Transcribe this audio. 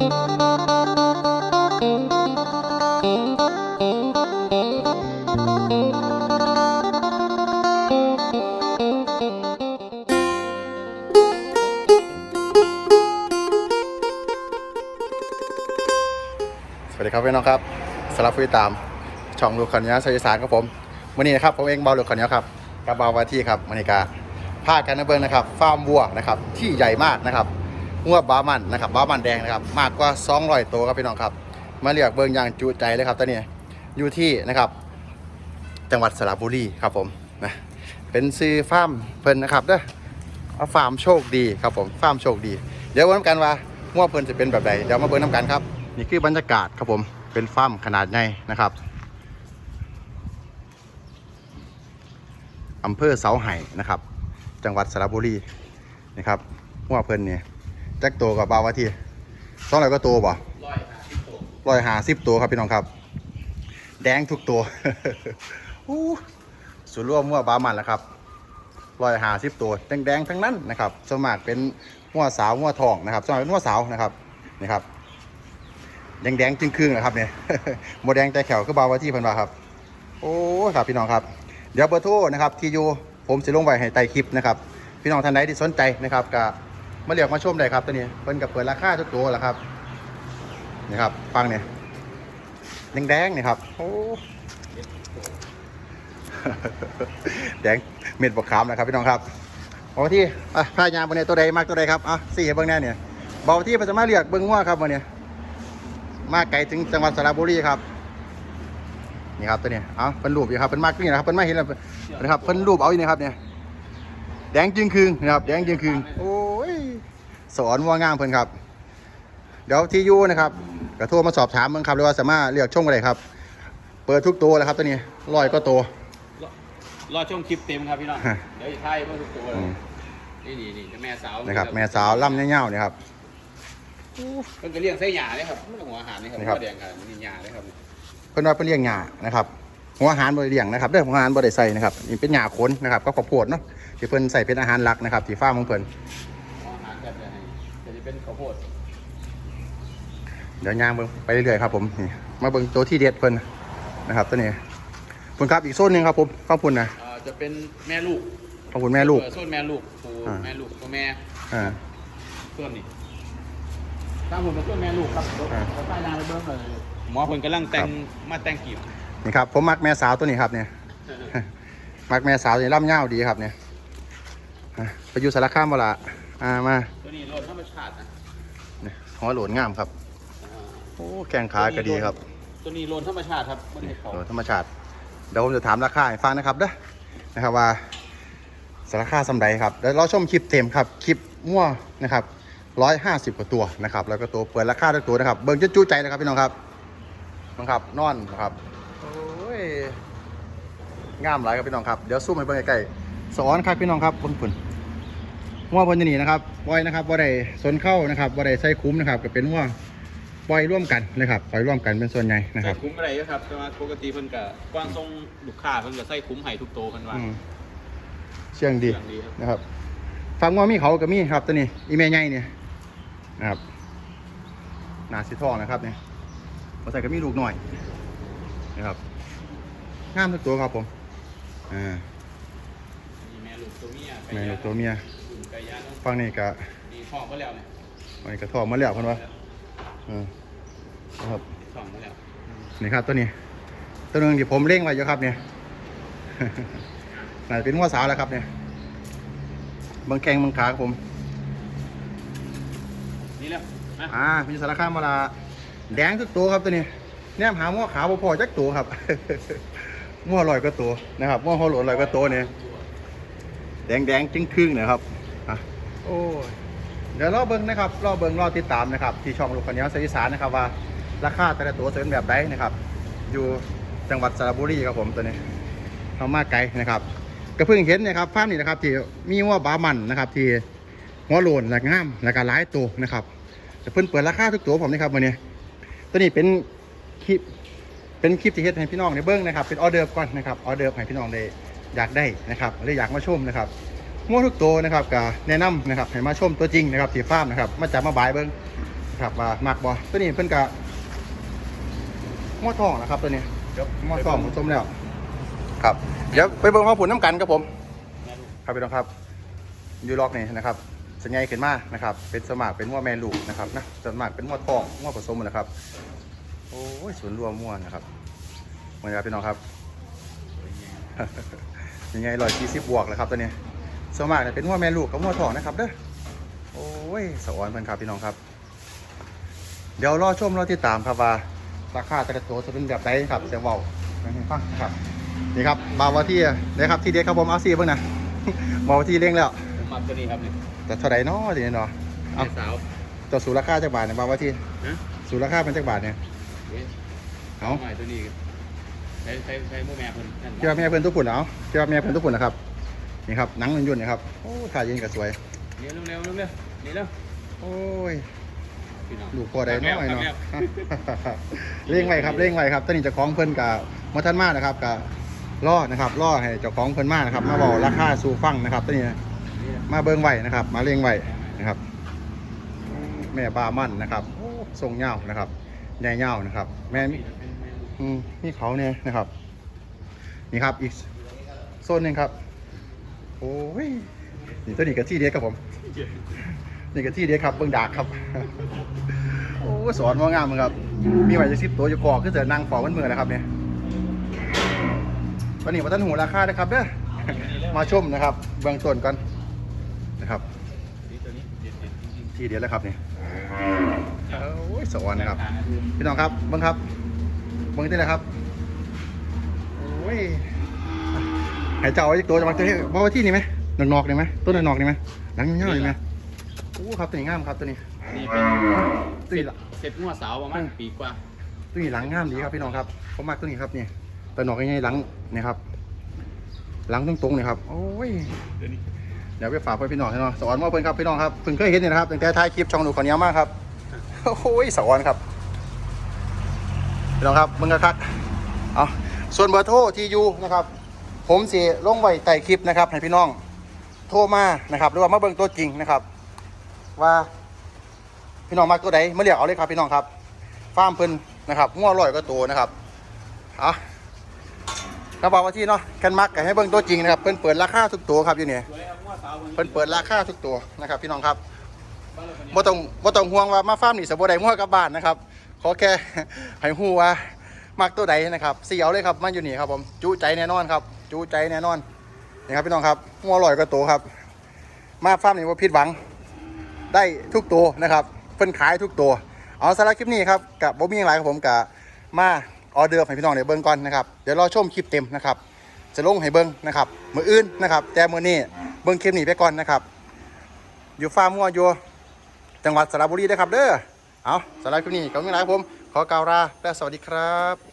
สวัสดีครับพี่น้องครับสนับผู้ตตาม ช่องลูกขันยาสายสารครับผมวันนี้นะครับผมเองเบาลูกขันยาครับกับเบาวาที่ครับมณิกาภาคกันนะเบิร์นะครับฟาร์มวัวนะครับที่ใหญ่มากนะครับ งัวบามันนะครับบามันแดงนะครับมากกว่า200ตัวครับพี่น้องครับ มาเรียกเบิ้งอย่างจุใจเลยครับตอนนี้อยู่ที่นะครับ จังหวัดสระบุรีครับผมนะเป็นซื้อฟาร์มเพิ่นนะครับเด้อเอาฟาร์มโชคดีครับผมฟาร์มโชคดี เดี๋ยววันน้ำกันว่างัวเพิ่นจะเป็นแบบใดเดี๋ยวมาเบิ่งน้ำกันครับ นี่คือบรรยากาศครับผมเป็นฟาร์มขนาดใหญ่นะครับอำเภอเสาไห่นะครับ จังหวัดสระบุรีนะครับงัวเพิ่นเนี่ย แจ็คตัวกับบาวาทีสองร้อยก็ตัวบ่ร้อยหาสิบตัวร้อยหาสิบตัวครับพี่น้องครับ แดงทุกตัวอู้ส่วนร่วมมั่วบามันแหล้วครับร้อยหาสิบตัวแดงๆทั้งนั้นนะครับสวนมากเป็นมั่วสาวมั่วทองนะครับสวนมากเป็นมั่วสาวนะครับนี่ครับแดงๆจึงครึ่งนะครับเนี่ยโมแดงใจแขวคือบาวาที่พันวาครับ โอ้ครับพี่น้องครับ เดี๋ยวเบอร์โทรนะครับที่อยู่ผมจะลงไว้ให้ใต้คลิปนะครับ พี่น้องท่านใดที่สนใจนะครับก็ มาเรียกมาชมได้ครับตัวนี้เพิ่นกับเปิดราคาทุกตัวแหละครับนี่ครับฟังเนี่ยแดงๆนี่ครับโอ้แดงเม็ดบกขามนะครับพี่น้องครับเบาที่อะพายางบนเนี่ยตัวใดมากตัวใดครับอะสี่เบิ้งแน่เนี่ยเบาที่มันจะมาเรียกเบิ้งงัวครับวันนี้มาไกลถึงจังหวัดสระบุรีครับนี่ครับตัวนี้เอาเป็นรูปอยู่ครับเป็นมากนี่นะครับเป็นมาเห็นแล้วนะครับเป็นรูปเอาอยู่นี่ครับเนี่ยแดงจึงคืงนะครับแดงจึงคืงโอ้ สอนว่างามเพิ่นครับ เดี๋ยวที่อยูนะครับกระโทรมาสอบถามเบิ่งครับหรือว่าสามารถเรียกช่องอะไรครับ เปิดทุกตัวแล้วครับตัวนี้ร้อยก็ตัว รอรอช่วงคลิปเต็มครับพี่น้องฮะเดี๋ยวจะถ่ายเพิ่มทุกตัวเลยอืมนี่นี่นี่แม่สาวนะครับ แม่สาวล่ำเงี้ยวๆเนี่ยครับเพิ่นก็เลี้ยงไส้หยาเลยครับไม่ต้องหัวอาหารนี่ครับนี่ครับหัวแดงครับนี่หยาเลยครับเพิ่นว่าเป็นเลี้ยงหญ้านะครับหัวอาหารบริเลี้ยงนะครับเด้อหัวอาหารบริใส่นะครับนี่เป็นหญ้าขนนะครับ ก็ข้าวโพดเนาะที่เพิ่นใส่เป็นอาหารหลักนะครับที่ฟาร์มของเพิ่น จะเป็นข้าวโพดเดี๋ยวย่างเบิ่งไปเรื่อยๆครับผมนี่มาเบิ่งตัวที่เด็ดเพิ่นนะครับตัวนี้เพิ่นครับอีกโซนหนึงครับผมข้าวพุ่นนะเอ่อจะเป็นแม่ลูกข้าวพุ่นแม่ลูก เออส่วนแม่ลูกตัวอ่า แม่ลูกตัวแม่อ่า ส่วนนี้ตามผมเป็นส่วนแม่ลูกครับอ่า เขาใต้ยางไปเบิ้งเลยหมอเพิ่นกำลังแต่งมาแต่งกีบนี่ครับผมมักแม่สาวตัวนี้ครับเนี่ย มักแม่สาวตัวนี้ล่ำเงี้ยวดีครับเนี่ยอะไปอยู่สารคามบ่ละอ่ามา ตัวนี้โลดธรรมชาตินะเนี่ยหัวโหลนงามครับอ่าโอ้แข้งขาก็ดีครับ ตัวนี้โลนธรรมชาติครับบนนี่เห็ดเขาโหลนธรรมชาติ เดี๋ยวผมจะถามราคาให้ฟังนะครับเด้อนะครับว่าสารคาสำใดครับเดี๋ยวเราชมคลิปเต็มครับ คลิปมั่วนะครับร้อยห้าสิบกว่าตัวนะครับ แล้วก็ตัวเปิดราคาทุกตัวนะครับ เบิ่งจะจู้ใจนะครับพี่น้องครับน้องครับ นอนนะครับ โอ้ย งามหลายครับพี่น้องครับ เดี๋ยวซูมให้เบิ่งใกล้ๆสอนครับพี่น้องครับเบิ่งฝุ่น มั่วบนจะหนีนะครับปล่อยนะครับว่าได้สนเข้านะครับว่าได้ใส่คุ้มนะครับก็เป็นมั่วปล่อยร่วมกันนะครับปล่อยร่วมกันเป็นส่วนใหญ่นะคใส่รับ คุ้มอะไรอยู่ครับแต่ว่าปกติเพิ่นก็กว้างทรงลูกค้าเพิ่นก็ใส่คุ้มให้ทุกโตวเพิ่นว่า อืมเชียงดีเรื่องดีครับ นะครับฟังว่ามีเขากับมีครับตัวนี้อีเมย์ใหญ่เนี่ยนะครับหนาสีทองนะครับเนี่ยพอใส่ก็มีลูกหน่อยนะครับงามทุกตัวครับผมอ่ามีแม่ลูกตัวเมียไก่แม่ย่างลูกตัวเมียอุ่น ไก่ย่างฟังนี่ก็นี่ท้องมาแล้วเนี่ยอันนี้ก็ทองมาแล้วคนว่าอืมนะครับ ท้องมาแล้วนี่ครับตัวนี้ ตัวหนึงที่ผมเล่งไว้อยู่ครับเนี่ย น่าจะเป็นหัวสาวแล้วครับเนี่ยเบางแกงเบางขาครับผม นี่แล้วนะอ่ามีสารคามมาละแดงทุกตัวครับตัวนี้แนมหาหม้อขาวบ่พอจักตัวครับ หม้อลอยก็ตัวนะครับหม้อหัวโหลนลอยก็ตัวเนี่ยแดงแดงๆจึงครึ่งนะครับอะ โอ้ยเดี๋ยวรอเบิ้งนะครับรอเบิ้งรอติดตามนะครับ ที่ช่องลูกขนี้เสียอีสานนะครับว่าราคาแต่ละตัวจะเป็นแบบใดนะครับ อยู่จังหวัดสระบุรีครับผมตัวนี้เขามาไกลนะครับก็เพิ่งเห็นนะครับภาพนี้นะครับที่มีว่าบามันนะครับ ที่หัวโหลนและงามและก็หลายตัวนะครับจะเพิ่นเปิดราคาทุกตัวผมนะครับวันนี้ ตัวนี้เป็นคลิปเป็นคลิปที่เฮ็ดให้พี่น้องในเบิ้งนะครับเป็นออเดิร์ก่อนนะครับออเดิร์ให้พี่น้องได้อยากได้นะครับหรืออยากมาชมนะครับ งัวทุกตัวนะครับก็แนะนำนะครับให้มาชมตัวจริงนะครับที่ฟาร์มนะครับมาจับมาบายเบิ้งนะครับว่ามักบ่ตัวนี้เพิ่นก็งัวทองนะครับตัวนี้งัวทองผมชมแล้วครับเดี๋ยวไปเบิ่งข้อผลน้ำกันครับผมแม่ลูกครับพี่น้องครับยูล็อกนี่นะครับสัญญาขึ้นมานะครับ เป็นสมัครเป็นว่าแม่ลูกนะครับนะสมัครเป็นว่าทองว่าผสมนะครับ โอ้ยสวนรวมม่วนนะครับมาครับพี่น้องครับยังไงร้อยสี่สิบบวกแล้วครับตัวนี้ สวนมากเนี่ยเป็นหัวแม่ลูกกับหัวทองนะครับเด้อโอ้ยสะออนเพิ่นครับพี่น้องครับ เดี๋ยวรอชมรอติดตามครับว่าราคาแต่ละตัวจะเป็นแบบไหนครับเสียเบาให้ฟังครับนี่ครับบาวาที่นะครับที่เด็กครับผมเอาซีเบิ่งนะบาวาที่เร่งแล้วผมมักตัวนี้ครับเนี่ยแต่เท่าไหร่เนาะทีนี้เนาะแม่สาวตัวสูราคาจากบาทเนี่ยบาวาที่นะสูราคาเป็นจากบาทเนี่ยเว้ยเอาใหม่ตัวนี้ใช้ใช้ใช้หมูแม่เพิ่นนั่นเจ้าแม่เพิ่นทุกคนเอาเจ้าแม่เพิ่นทุกคนนะครับ นี่ครับหนังยุ่นๆนะครับ โอ้ถ่ายยิงก็สวย เร็วเร็วเร็วเร็วนี่เร็วโอ้ยพี่น้องลูกพอได้น้อยเนาะครับเร่งไว้ครับเร่งไว้ครับตอนนี้เจ้าของเพิ่นกับมาท่านมากนะครับกับล่อนะครับล่อให้เจ้าของเพิ่นมากนะครับ มาบอกราคาสู่ฟังนะครับตอนนี้นี่นะมาเบิ่งไว้นะครับ มาเร่งไว้นะครับ แม่บามั่นนะครับโอ้ทรงเงานะครับใหญ่เงานะครับ แม่มีเป็นแม่อืมนี่เขาเนี่ยนะครับ นี่ครับอีกโซนหนึ่งครับ โอ้ยนี่ตัวนี้กับที่เด็กครับผม นี่กับที่เด็กครับเบิ่งดากครับ โอ้สอนว่างามมึงครับ มีไว้จะสิบตัวอยู่กอกคือจะนั่งฟอมันเมือนะครับเนี่ยวันนี้มาท่านหูราคานะครับเด้อมาชมนะครับเบื้องต้นก่อนนะครับตัวนี้เด็ดเด็ดจริงที่เดียวแล้วครับเนี่ยโอ้ยสวรรค์นะครับ พี่น้องครับเบิ้งครับเบิ้งที่ไหนครับโอ้ย หายเจ้าไอ้ตัวจะมาตัวนี้บอกว่าที่นี่ไหมนอกๆนี่ไหมต้นนอกๆนี่ไหมหลังเงี้ยๆนี่ไหมโอ้ครับตัวนี้งามครับตัวนี้นี่เป็นตัวนี้ละเสร็จงัวสาวประมาณปีกว่าตัวนี้หลังงามดีครับพี่น้องครับผมมากตัวนี้ครับนี่ตัวนอกง่ายๆหลังนี่ครับ หลังตรงๆนี่ครับโอ้ยเดี๋ยวนี้เดี๋ยวไปฝากไว้พี่น้องให้น้องสอนว่าเพิ่นครับพี่น้องครับเพิ่งเคยเห็นนี่นะครับตั้งแต่ท้ายคลิปช่องหนูขอเนี้ยมากครับโอ้ยสอนครับพี่น้องครับมึงกระคักเอาส่วนเบอร์โทรที่อยู่นะครับ ผมสิลงไว้ใต้คลิปนะครับให้พี่น้อง โทรมานะครับหรือว่ามาเบิ่งตัวจริงนะครับ ว่าพี่น้องมากตัวใดมาเรียกเอาเลยครับพี่น้องครับฟาร์มเพิ่นนะครับงัวลอยก็ตัวนะครับเอากระเป๋าว่าที่เนาะกันมักก็ให้เบิ่งตัวจริงนะครับเพิ่นเปิดราคาทุกตัวครับอยู่นี่ยเพิ่นเปิดราคาทุกตัวนะครับ พี่น้องครับบ่ต้องบ่ต้องห่วงว่ามาฟาร์มนี่สบ่ได้งัวกลับบ้านนะครับ ขอแค่ให้ฮู้ว่ามักตัวใดนะครับเสียวเลยครับมาอยู่นี่ครับผมจูใจแน่นอนครับ จูใจแน่นอนนี่ครับพี่น้องครับงัวลอยก็ตัวครับ มาฟาร์มนี่บ่ผิดหวัง ได้ทุกตัวนะครับเพิ่นขายทุกตัว เอาสำหรับคลิปนี้ครับกับบ่มีหยังหลายครับผมกับมาออเดอร์ให้พี่น้องได้เบิ่งก่อนนะครับเดี๋ยวรอชมคลิปเต็มนะครับ จะลงให้เบิ่งนะครับมืออื่นนะครับแต่มือนี้เบิ่งคลิปนี้ไปก่อนนะครับ อยู่ฟาร์มงัวอยู่จังหวัดสระบุรีนะครับเด้อเอาสำหรับคลิปนี้ก็มีหลายครับผมขอกล่าวลาและสวัสดีครับ